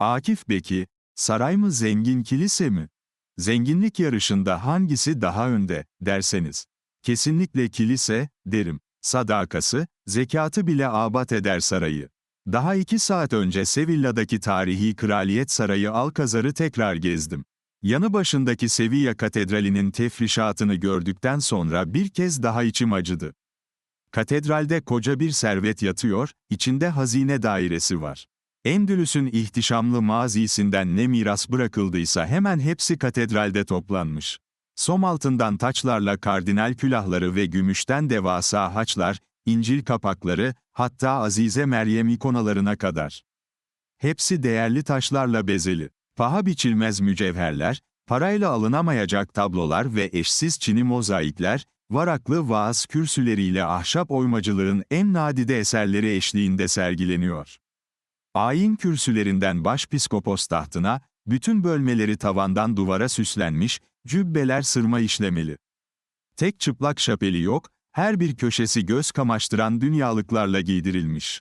Akif Beki, saray mı zengin kilise mi? Zenginlik yarışında hangisi daha önde, derseniz. Kesinlikle kilise, derim. Sadakası, zekatı bile abat eder sarayı. Daha iki saat önce Sevilla'daki tarihi Kraliyet Sarayı Alkazar'ı tekrar gezdim. Yanı başındaki Sevilla Katedrali'nin tefrişatını gördükten sonra bir kez daha içim acıdı. Katedralde koca bir servet yatıyor, içinde hazine dairesi var. Endülüs'ün ihtişamlı mazisinden ne miras bırakıldıysa hemen hepsi katedralde toplanmış. Som altından taçlarla kardinal külahları ve gümüşten devasa haçlar, İncil kapakları, hatta Azize Meryem ikonalarına kadar. Hepsi değerli taşlarla bezeli. Paha biçilmez mücevherler, parayla alınamayacak tablolar ve eşsiz çini mozaikler, varaklı vaaz kürsüleriyle ahşap oymacılığın en nadide eserleri eşliğinde sergileniyor. Ayin kürsülerinden başpiskopos tahtına, bütün bölmeleri tavandan duvara süslenmiş, cübbeler sırma işlemeli. Tek çıplak şapeli yok, her bir köşesi göz kamaştıran dünyalıklarla giydirilmiş.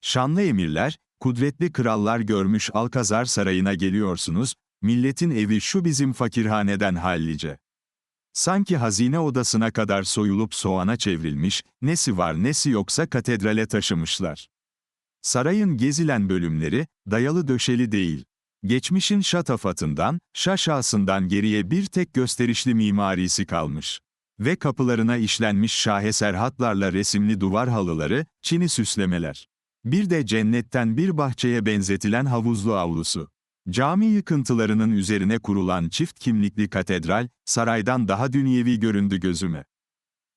Şanlı emirler, kudretli krallar görmüş Alkazar Sarayı'na geliyorsunuz, milletin evi şu bizim fakirhaneden hallice. Sanki hazine odasına kadar soyulup soğana çevrilmiş, nesi var nesi yoksa katedrale taşımışlar. Sarayın gezilen bölümleri, dayalı döşeli değil. Geçmişin şatafatından, şaşasından geriye bir tek gösterişli mimarisi kalmış. Ve kapılarına işlenmiş şaheser hatlarla resimli duvar halıları, çini süslemeler. Bir de cennetten bir bahçeye benzetilen havuzlu avlusu. Cami yıkıntılarının üzerine kurulan çift kimlikli katedral, saraydan daha dünyevi göründü gözüme.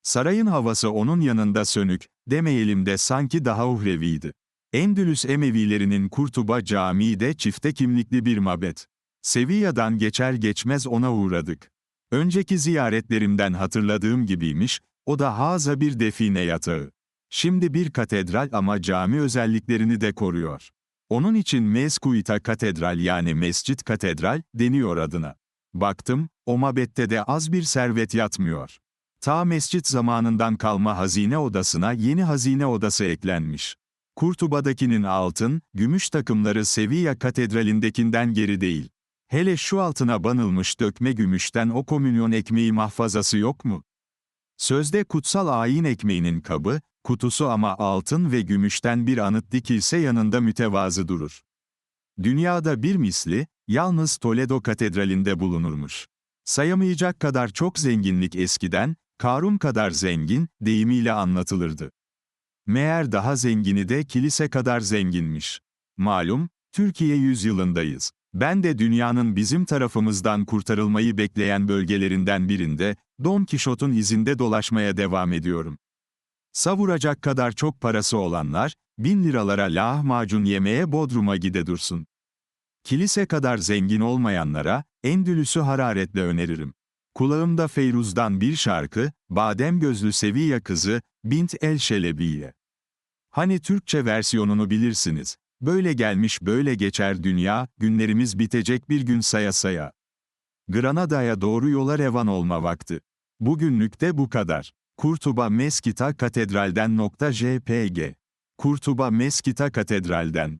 Sarayın havası onun yanında sönük, demeyelim de sanki daha uhreviydi. Endülüs Emevilerinin Kurtuba Camii de çifte kimlikli bir mabet. Sevilla'dan geçer geçmez ona uğradık. Önceki ziyaretlerimden hatırladığım gibiymiş, o da haza bir define yatağı. Şimdi bir katedral ama cami özelliklerini de koruyor. Onun için Mezkuita Katedral yani Mescit Katedral deniyor adına. Baktım, o mabette de az bir servet yatmıyor. Ta mescit zamanından kalma hazine odasına yeni hazine odası eklenmiş. Kurtuba'dakinin altın, gümüş takımları Sevilla Katedrali'ndekinden geri değil. Hele şu altına banılmış dökme gümüşten o komünyon ekmeği mahfazası yok mu? Sözde kutsal ayin ekmeğinin kabı, kutusu ama altın ve gümüşten bir anıt dikilse yanında mütevazı durur. Dünyada bir misli, yalnız Toledo Katedrali'nde bulunurmuş. Sayamayacak kadar çok zenginlik eskiden, Karun kadar zengin, deyimiyle anlatılırdı. Meğer daha zengini de kilise kadar zenginmiş. Malum, Türkiye yüzyılındayız. Ben de dünyanın bizim tarafımızdan kurtarılmayı bekleyen bölgelerinden birinde, Don Kişot'un izinde dolaşmaya devam ediyorum. Savuracak kadar çok parası olanlar, bin liralara lahmacun yemeye Bodrum'a gide dursun. Kilise kadar zengin olmayanlara, Endülüs'ü hararetle öneririm. Kulağımda Feyruz'dan bir şarkı, Badem Gözlü Sevilla Kızı, Bint El Şelebiye. Hani Türkçe versiyonunu bilirsiniz. Böyle gelmiş böyle geçer dünya, günlerimiz bitecek bir gün saya saya. Granada'ya doğru yola revan olma vakti. Bugünlük de bu kadar. Kurtuba Meskita Katedral'den nokta JPG. Kurtuba Meskita Katedral'den.